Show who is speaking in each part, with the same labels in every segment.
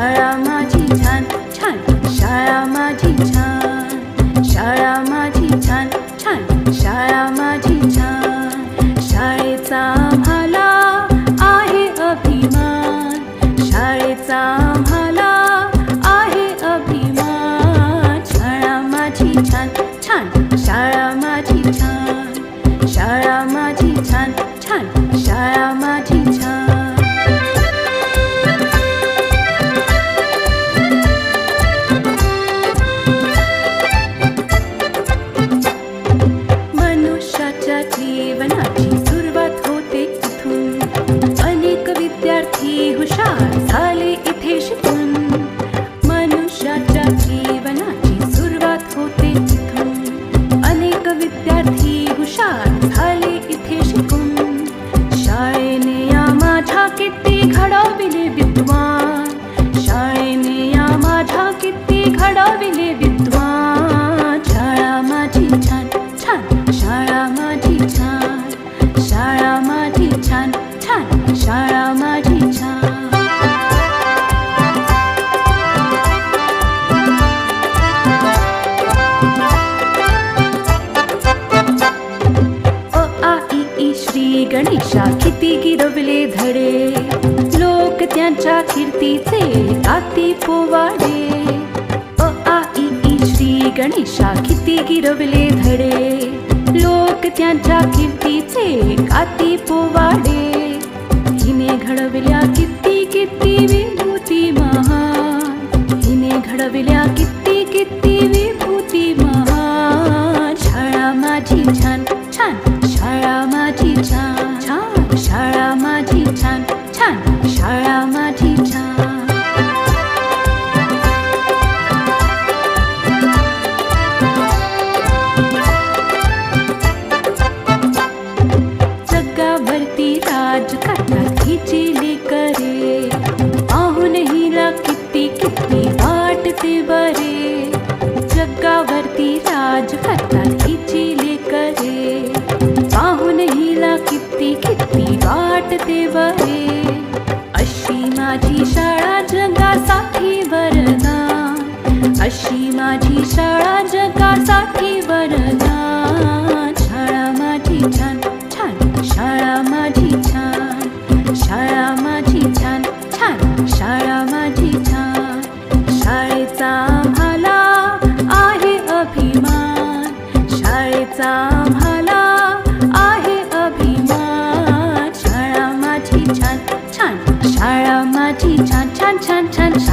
Speaker 1: शाळा माझी विद्वान शाळेने या माझ्या किती घडविले विद्वान. शाळा माझी छान छान शाळा माझी छान शाळा माझी छान छान शाळा माझी छान. श्री गणेशा किती गिरवले धडे. लोक त्यांच्या कीर्तीचे ताती पोवाडे. अ आ इ ई श्री गणेशा किती गिरवले धडे. लोक त्यांच्या कीर्तीचे काती पोवाडे. हिने घडविल्या किती किती विभूती महा हिने घडविल्या किती वाटते बरे अशी माझी शाळा जगासाठी वरदान अशी माझी शाळा जगासाठी वरदान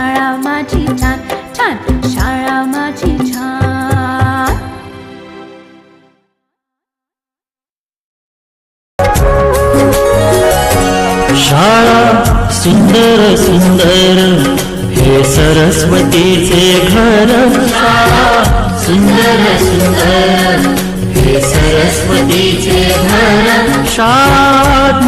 Speaker 1: शाळा माझी छान छान शाळा माझी छान. शाळा
Speaker 2: सुंदर सुंदर हे सरस्वतीचे घर. शाळा सुंदर सुंदर हे सरस्वतीचे घर. शाळा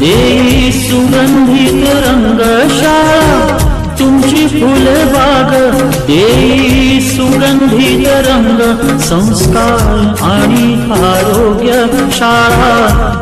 Speaker 2: देई सुगंधित रंगशा तुमची फुलबाग देई सुगंधित रंग संस्कार आणि आरोग्य शाळा.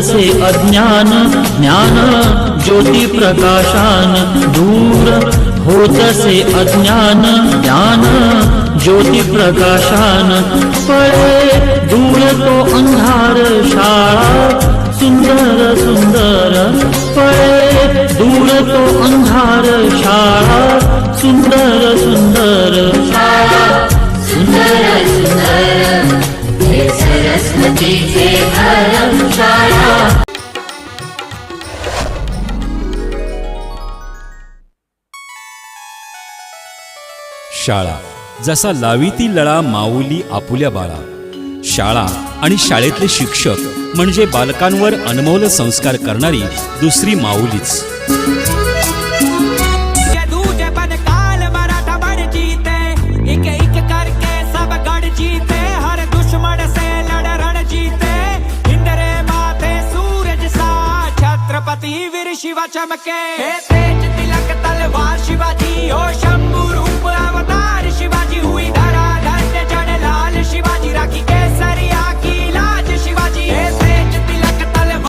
Speaker 2: जसे अज्ञान ज्ञान ज्योती प्रकाशान दूर होतसे अज्ञान ज्ञान ज्योती प्रकाशान पळे दूर तो अंधार शाळा सरस्वतीचे धर्मशाळा
Speaker 3: शाळा. जसा लावी ती लळा माऊली आपुल्या बाळा. शाळा आणि शाळेतले शिक्षक म्हणजे बालकांवर अनमोल संस्कार करणारी दुसरी माऊलीच.
Speaker 4: ਚਮਕੇ ਇਹ ਤੇਜ ਤਿਲਕ ਤਲਵਾਰ ਸ਼ਿਵਾਜੀ ਓ ਸ਼ਮ